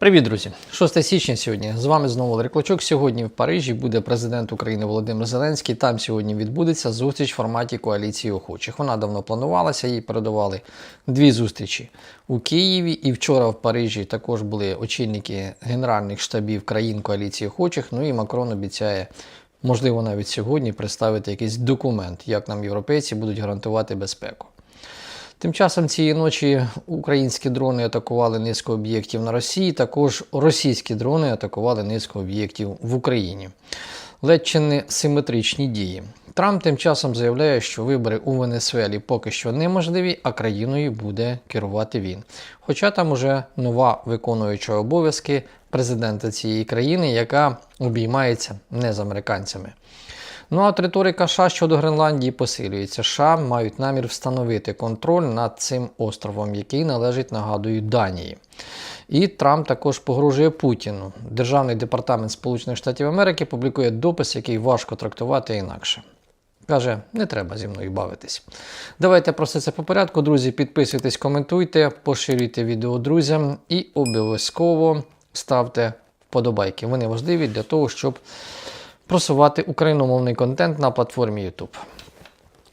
Привіт, друзі! 6 січня сьогодні. З вами знову Олег Клочок. Сьогодні в Парижі буде президент України Володимир Зеленський. Там сьогодні відбудеться зустріч в форматі коаліції охочих. Вона давно планувалася, їй передавали дві зустрічі у Києві. І вчора в Парижі також були очільники генеральних штабів країн коаліції охочих. Ну і Макрон обіцяє, можливо, навіть сьогодні представити якийсь документ, як нам європейці будуть гарантувати безпеку. Тим часом цієї ночі українські дрони атакували низку об'єктів на Росії. Також російські дрони атакували низку об'єктів в Україні. Ледь чи не симетричні дії. Трамп тим часом заявляє, що вибори у Венесуелі поки що неможливі, а країною буде керувати він. Хоча там уже нова виконуюча обов'язки президента цієї країни, яка обіймається не з американцями. Ну а риторика США щодо Гренландії посилюється. США мають намір встановити контроль над цим островом, який належить, нагадую, Данії. І Трамп також погрожує Путіну. Державний департамент Сполучених Штатів Америки публікує допис, який важко трактувати інакше. Каже, не треба зі мною бавитись. Давайте про все це по порядку, друзі. Підписуйтесь, коментуйте, поширюйте відео друзям і обов'язково ставте вподобайки. Вони важливі для того, щоб просувати україномовний контент на платформі YouTube.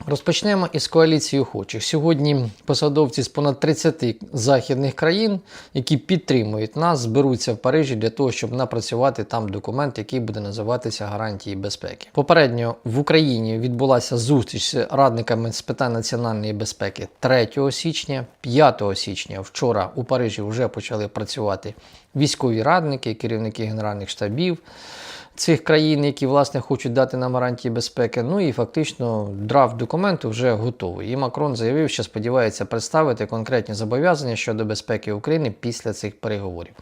Розпочнемо із коаліції охочих. Сьогодні посадовці з понад 30 західних країн, які підтримують нас, зберуться в Парижі для того, щоб напрацювати там документ, який буде називатися гарантії безпеки. Попередньо в Україні відбулася зустріч з радниками з питань національної безпеки 3 січня, 5 січня. Вчора у Парижі вже почали працювати військові радники, керівники генеральних штабів цих країн, які власне хочуть дати нам гарантії безпеки. Ну і фактично драфт документу вже готовий. І Макрон заявив, що сподівається представити конкретні зобов'язання щодо безпеки України після цих переговорів.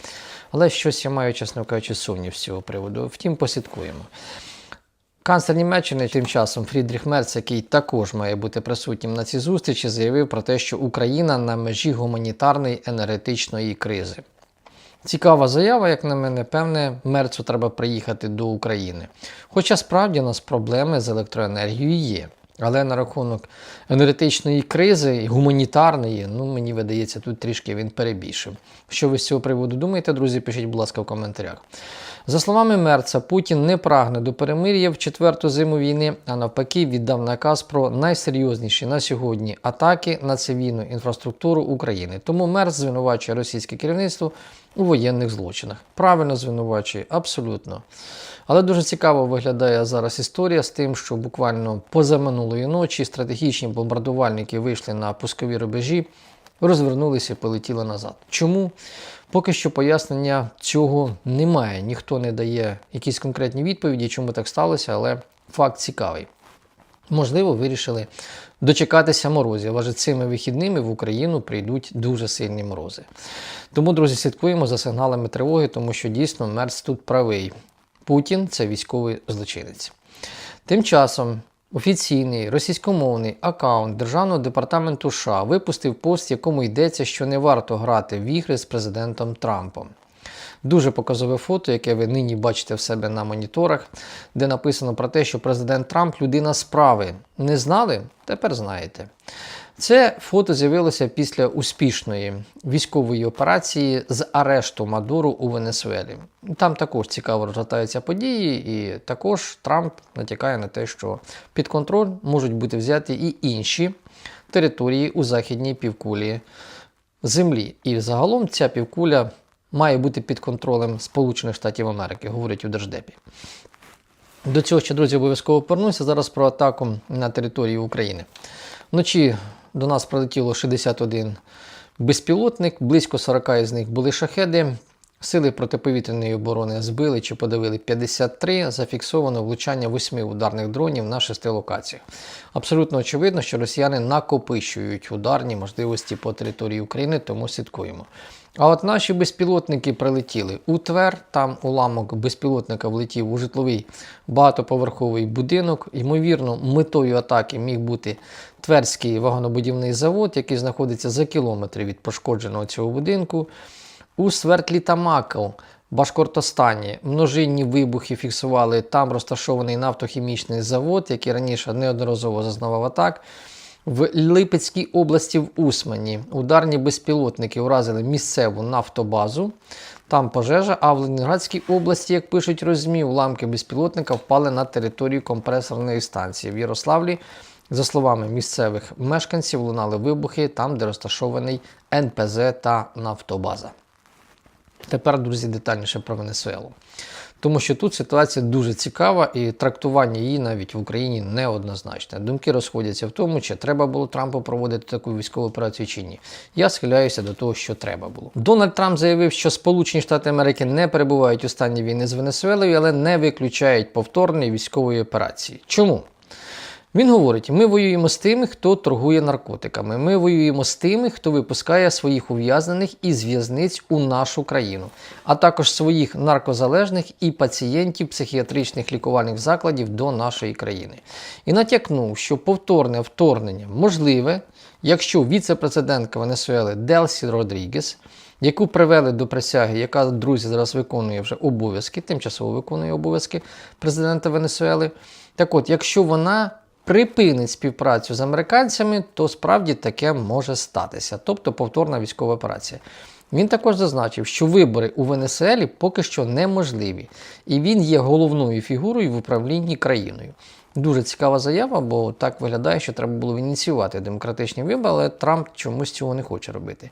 Але щось я маю, чесно кажучи, сумнів з цього приводу. Втім, послідкуємо. Канцлер Німеччини тим часом Фрідріх Мерц, який також має бути присутнім на цій зустрічі, заявив про те, що Україна на межі гуманітарної енергетичної кризи. Цікава заява, як на мене, певне, мерцу треба приїхати до України. Хоча справді у нас проблеми з електроенергією є. Але на рахунок енергетичної кризи гуманітарної, ну мені видається, тут трішки він перебільшив. Що ви з цього приводу думаєте, друзі? Пишіть, будь ласка, в коментарях. За словами Мерца, Путін не прагне до перемир'я в четверту зиму війни, а навпаки, віддав наказ про найсерйозніші на сьогодні атаки на цивільну інфраструктуру України. Тому Мерц звинувачує російське керівництво у воєнних злочинах. Правильно звинувачує, абсолютно. Але дуже цікаво виглядає зараз історія з тим, що буквально позаминулої ночі стратегічні бомбардувальники вийшли на пускові рубежі, розвернулися і полетіли назад. Чому? Поки що пояснення цього немає. Ніхто не дає якісь конкретні відповіді, чому так сталося, але факт цікавий. Можливо, вирішили дочекатися морозів, адже цими вихідними в Україну прийдуть дуже сильні морози. Тому, друзі, слідкуємо за сигналами тривоги, тому що дійсно Мерц тут правий. Путін це військовий злочинець. Тим часом офіційний російськомовний аккаунт Державного департаменту США випустив пост, в якому йдеться, що не варто грати в ігри з президентом Трампом. Дуже показове фото, яке ви нині бачите в себе на моніторах, де написано про те, що президент Трамп людина справи. Не знали? Тепер знаєте. Це фото з'явилося після успішної військової операції з арешту Мадуру у Венесуелі. Там також цікаво розгортаються події, і також Трамп натякає на те, що під контроль можуть бути взяті і інші території у західній півкулі землі. І загалом ця півкуля має бути під контролем Сполучених Штатів Америки, говорять у Держдепі. До цього ще, друзі, обов'язково повернуся. Зараз про атаку на території України. Вночі до нас прилетіло 61 безпілотник, близько 40 із них були шахеди. Сили протиповітряної оборони збили чи подавили 53, зафіксовано влучання 8 ударних дронів на 6 локаціях. Абсолютно очевидно, що росіяни накопичують ударні можливості по території України, тому слідкуємо. А от наші безпілотники прилетіли у Твер, там уламок безпілотника влетів у житловий багатоповерховий будинок. Ймовірно, метою атаки міг бути Тверський вагонобудівний завод, який знаходиться за кілометри від пошкодженого цього будинку. У Свертлі Тамаков, Башкортостані, множинні вибухи фіксували там розташований нафтохімічний завод, який раніше неодноразово зазнавав атак. В Липецькій області в Усмані ударні безпілотники уразили місцеву нафтобазу. Там пожежа, а в Ленінградській області, як пишуть розмі, уламки безпілотника впали на територію компресорної станції. В Ярославлі, за словами місцевих мешканців, лунали вибухи там, де розташований НПЗ та нафтобаза. Тепер, друзі, детальніше про Венесуелу. Тому що тут ситуація дуже цікава і трактування її навіть в Україні неоднозначне. Думки розходяться в тому, чи треба було Трампу проводити таку військову операцію чи ні. Я схиляюся до того, що треба було. Дональд Трамп заявив, що Сполучені Штати Америки не перебувають у стані війни з Венесуелою, але не виключають повторної військової операції. Чому? Він говорить: ми воюємо з тими, хто торгує наркотиками. Ми воюємо з тими, хто випускає своїх ув'язнених із в'язниць у нашу країну, а також своїх наркозалежних і пацієнтів психіатричних лікувальних закладів до нашої країни. І натякнув, що повторне вторгнення можливе, якщо віце-президентка Венесуели Делсі Родрігес, яку привели до присяги, яка друзі зараз виконує вже обов'язки, тимчасово виконує обов'язки президента Венесуели. Так от, якщо вона припинить співпрацю з американцями, то справді таке може статися, тобто повторна військова операція. Він також зазначив, що вибори у Венесуелі поки що неможливі, і він є головною фігурою в управлінні країною. Дуже цікава заява, бо так виглядає, що треба було ініціювати демократичні вибори, але Трамп чомусь цього не хоче робити.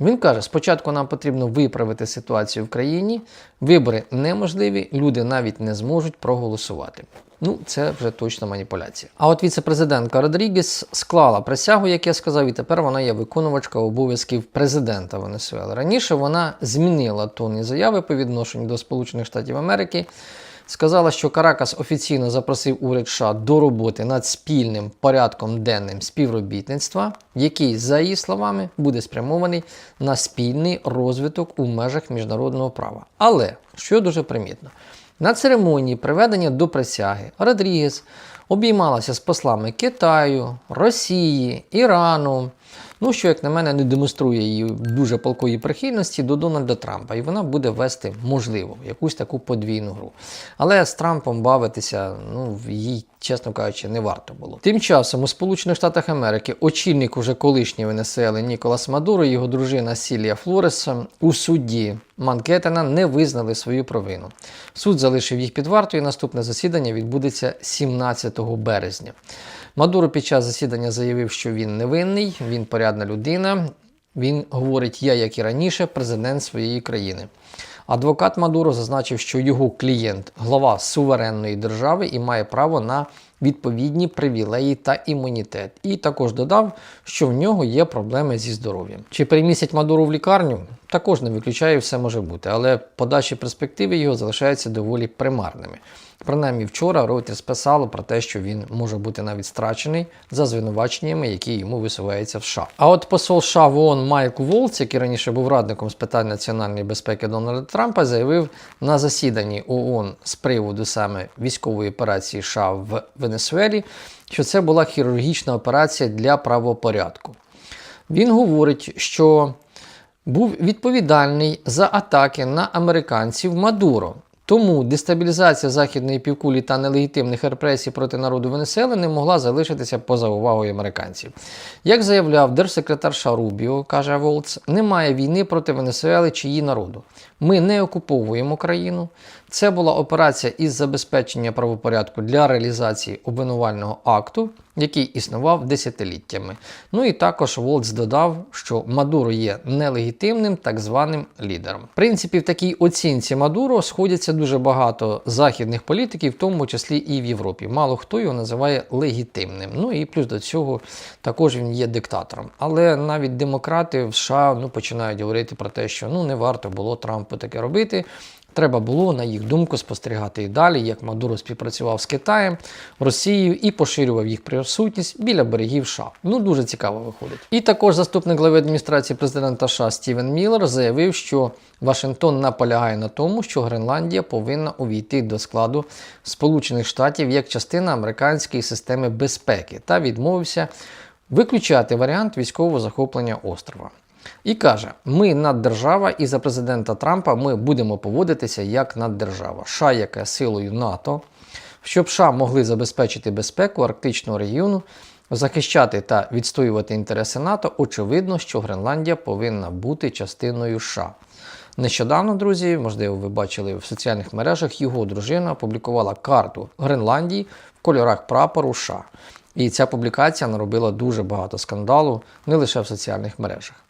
Він каже: спочатку нам потрібно виправити ситуацію в країні, вибори неможливі, люди навіть не зможуть проголосувати. Ну, це вже точно маніпуляція. А от віце-президентка Родрігес склала присягу, як я сказав, і тепер вона є виконувачка обов'язків президента Венесуели. Раніше вона змінила тон і заяви по відношенню до Сполучених Штатів Америки. Сказала, що Каракас офіційно запросив уряд США до роботи над спільним порядком денним співробітництва, який, за її словами, буде спрямований на спільний розвиток у межах міжнародного права. Але що дуже примітно, на церемонії приведення до присяги Родрігес обіймалася з послами Китаю, Росії, Ірану. Ну, що, як на мене, не демонструє її дуже палкої прихильності до Дональда Трампа, і вона буде вести, можливо, якусь таку подвійну гру. Але з Трампом бавитися, ну, їй, чесно кажучи, не варто було. Тим часом у Сполучених Штатах Америки очільник уже колишньої Венесуели Ніколас Мадуро його дружина Сілія Флорес у суді Манкеттена не визнали свою провину. Суд залишив їх під вартою. і Наступне засідання відбудеться 17 березня. Мадуро під час засідання заявив, що він невинний, він порядна людина. Він говорить, я, як і раніше, президент своєї країни. Адвокат Мадуро зазначив, що його клієнт глава суверенної держави і має право на відповідні привілеї та імунітет. І також додав, що в нього є проблеми зі здоров'ям. Чи перемістять Мадуру в лікарню? Також не виключає, все може бути, але подальші перспективи його залишаються доволі примарними. Принаймні вчора Reuters писало про те, що він може бути навіть страчений за звинуваченнями, які йому висуваються в США. А от посол США в ООН Майкл Волц, який раніше був радником з питань національної безпеки Дональда Трампа, заявив на засіданні ООН з приводу саме військової операції США в Венесуелі, що це була хірургічна операція для правопорядку. Він говорить, що був відповідальний за атаки на американців Мадуро. Тому дестабілізація західної півкулі та нелегітимних репресій проти народу Венесуели не могла залишитися поза увагою американців. Як заявляв держсекретар Шарубіо, каже Волц, немає війни проти Венесуели чи її народу. Ми не окуповуємо країну. Це була операція із забезпечення правопорядку для реалізації обвинувального акту, який існував десятиліттями. Ну і також Волц додав, що Мадуро є нелегітимним так званим лідером. В принципі, в такій оцінці Мадуро сходяться дуже багато західних політиків, в тому числі і в Європі. Мало хто його називає легітимним. Ну і плюс до цього також він є диктатором. Але навіть демократи в США ну, починають говорити про те, що ну не варто було Трампу таке робити. Треба було, на їх думку, спостерігати і далі, як Мадуро співпрацював з Китаєм, Росією і поширював їх присутність біля берегів США. Ну дуже цікаво виходить. І також заступник глави адміністрації президента США Стівен Міллер заявив, що Вашингтон наполягає на тому, що Гренландія повинна увійти до складу Сполучених Штатів як частина американської системи безпеки та відмовився виключати варіант військового захоплення острова. І каже: ми наддержава, і за президента Трампа ми будемо поводитися як наддержава. США, яка силою НАТО, щоб США могли забезпечити безпеку арктичного регіону, захищати та відстоювати інтереси НАТО, очевидно, що Гренландія повинна бути частиною США. Нещодавно, друзі, можливо, ви бачили в соціальних мережах, його дружина опублікувала карту Гренландії в кольорах прапору США. І ця публікація наробила дуже багато скандалу не лише в соціальних мережах.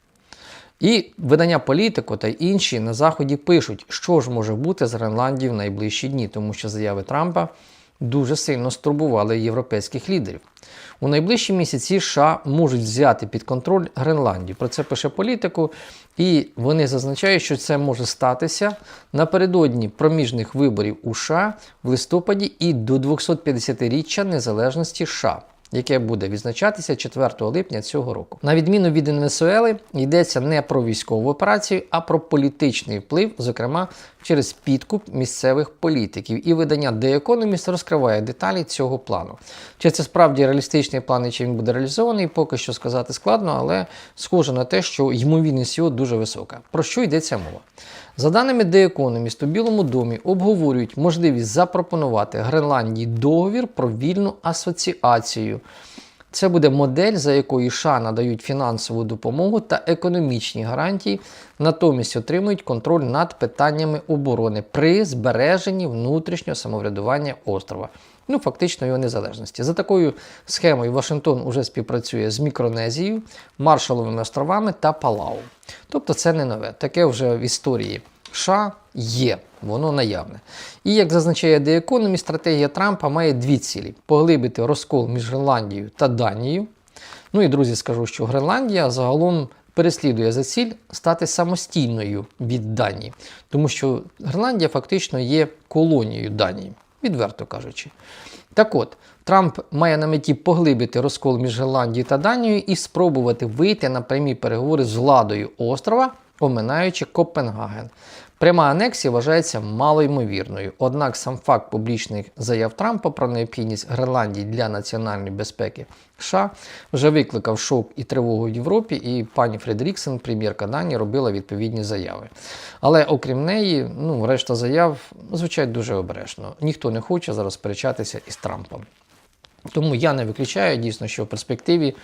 І видання політико та інші на Заході пишуть, що ж може бути з Гренландією в найближчі дні, тому що заяви Трампа дуже сильно стурбували європейських лідерів. У найближчі місяці США можуть взяти під контроль Гренландію. Про це пише політику, і вони зазначають, що це може статися напередодні проміжних виборів у США в листопаді і до 250-річчя незалежності США яке буде відзначатися 4 липня цього року. На відміну від Венесуели, йдеться не про військову операцію, а про політичний вплив, зокрема через підкуп місцевих політиків. І видання The Economist розкриває деталі цього плану. Чи це справді реалістичний план і чи він буде реалізований, поки що сказати складно, але схоже на те, що ймовірність його дуже висока. Про що йдеться мова? За даними The Economist, у Білому домі обговорюють можливість запропонувати Гренландії договір про вільну асоціацію. Це буде модель, за якою США надають фінансову допомогу та економічні гарантії, натомість отримують контроль над питаннями оборони при збереженні внутрішнього самоврядування острова. Ну, фактично його незалежності. За такою схемою Вашингтон уже співпрацює з Мікронезією, Маршаловими островами та Палау. Тобто це не нове. Таке вже в історії США є, воно наявне. І як зазначає The Economist, стратегія Трампа має дві цілі: поглибити розкол між Гренландією та Данією. Ну і друзі, скажу, що Гренландія загалом переслідує за ціль стати самостійною від Данії, тому що Гренландія фактично є колонією Данії, відверто кажучи. Так от, Трамп має на меті поглибити розкол між Гренландією та Данією і спробувати вийти на прямі переговори з владою острова, оминаючи Копенгаген. Пряма анексія вважається малоймовірною, однак сам факт публічних заяв Трампа про необхідність Гренландії для національної безпеки США вже викликав шок і тривогу в Європі, і пані Фредеріксен, прем'єрка Данії, робила відповідні заяви. Але окрім неї, ну, решта заяв звучать дуже обережно. Ніхто не хоче зараз сперечатися із Трампом. Тому я не виключаю дійсно, що в перспективі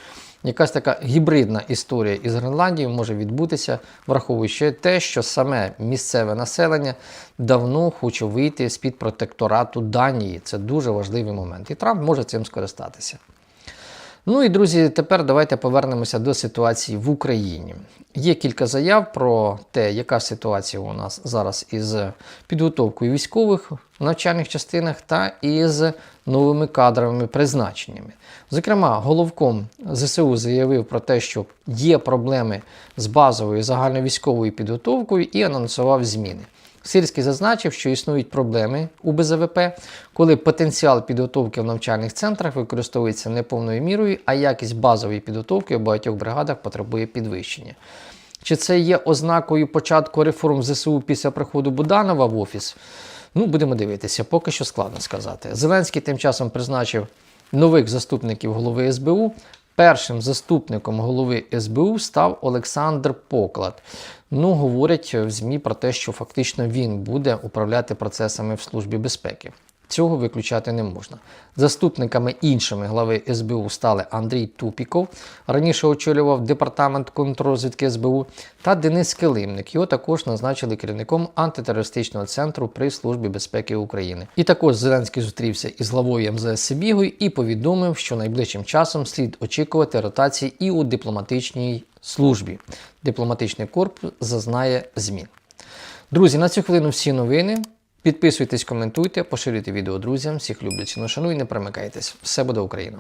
якась така гібридна історія із Гренландією може відбутися, враховуючи те, що саме місцеве населення давно хоче вийти з-під протекторату Данії. Це дуже важливий момент. І Трамп може цим скористатися. Ну і друзі, тепер давайте повернемося до ситуації в Україні. Є кілька заяв про те, яка ситуація у нас зараз із підготовкою військових в навчальних частинах та із новими кадровими призначеннями. Зокрема, головком ЗСУ заявив про те, що є проблеми з базовою загальновійськовою підготовкою і анонсував зміни. Сирський зазначив, що існують проблеми у БЗВП, коли потенціал підготовки в навчальних центрах використовується не повною мірою, а якість базової підготовки у багатьох бригадах потребує підвищення. Чи це є ознакою початку реформ ЗСУ після приходу Буданова в офіс? Ну, будемо дивитися, поки що складно сказати. Зеленський тим часом призначив нових заступників голови СБУ. Першим заступником голови СБУ став Олександр Поклад. Ну, говорять в ЗМІ про те, що фактично він буде управляти процесами в Службі безпеки. Цього виключати не можна. Заступниками іншими глави СБУ стали Андрій Тупіков, раніше очолював департамент контррозвідки СБУ, та Денис Килимник. Його також назначили керівником антитерористичного центру при Службі безпеки України. І також Зеленський зустрівся із главою МЗС Сибігою і повідомив, що найближчим часом слід очікувати ротації і у дипломатичній службі. Дипломатичний корпус зазнає змін. Друзі, на цю хвилину всі новини. Підписуйтесь, коментуйте, поширюйте відео друзям. Всіх люблю, ціну шану не примикайтесь. Все буде Україна!